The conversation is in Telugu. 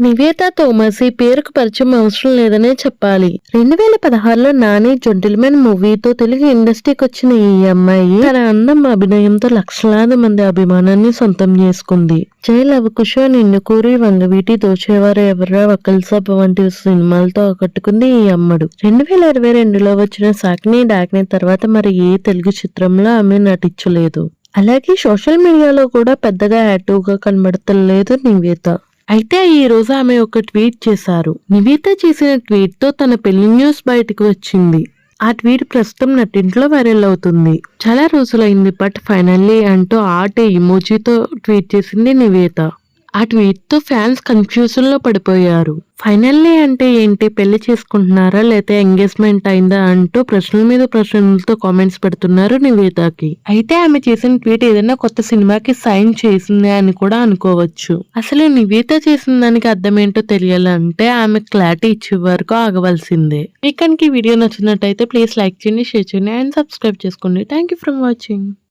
నివేత థోమస్ ఈ పేరుకు పరిచయం అవసరం లేదనే చెప్పాలి. రెండు వేల పదహారులో నాని జెంటిల్మెన్ మూవీతో తెలుగు ఇండస్ట్రీకి వచ్చిన ఈ అమ్మాయి తన అందం అభినయంతో లక్షలాది మంది అభిమానాన్ని సొంతం చేసుకుంది. జై లవకుశ నిన్ను కూరి వంగవీటి దోచేవారు ఎవరా వకల్ సబ్ వంటి సినిమాలతో ఆకట్టుకుంది ఈ అమ్మడు. రెండు వేల ఇరవై రెండులో వచ్చిన సాక్ని డాక్ని తర్వాత మరి ఏ తెలుగు చిత్రంలో ఆమె నటించలేదు. అలాగే సోషల్ మీడియాలో కూడా పెద్దగా యాక్టివ్గా కనబడతలేదు నివేత. అయితే ఈ రోజు ఆమె ఒక ట్వీట్ చేశారు. నివేత చేసిన ట్వీట్తో తన పెళ్ళి న్యూస్ బయటకు వచ్చింది. ఆ ట్వీట్ ప్రస్తుతం నటింట్లో వైరల్ అవుతుంది. చాలా రోజులైంది బట్ ఫైనల్లీ అంటూ ఆట ఇమోజీతో ట్వీట్ చేసింది నివేత. ఆ ట్వీట్తో ఫ్యాన్స్ కన్ఫ్యూజన్లో పడిపోయారు. ఫైనల్లీ అంటే ఏంటి? పెళ్ళి చేసుకుంటున్నారా? లేతే ఎంగేజ్మెంట్ అయిందా అంటూ ప్రశ్నల మీద ప్రశ్నలతో కామెంట్స్ పెడుతున్నారు నివేతకి అయితే ఆమె చేసిన ట్వీట్ ఏదైనా కొత్త సినిమాకి సైన్ చేసిందే అని కూడా అనుకోవచ్చు. అసలు నివేత చేసిన దానికి అర్థం ఏంటో తెలియాలంటే ఆమె క్లారిటీ ఇచ్చే వరకు ఆగవలసిందే. మీకు కనుక ఈ వీడియో నచ్చినట్టయితే ప్లీజ్ లైక్ చేయండి షేర్ చేయండి అండ్ సబ్స్క్రైబ్ చేసుకోండి. Thank you for watching.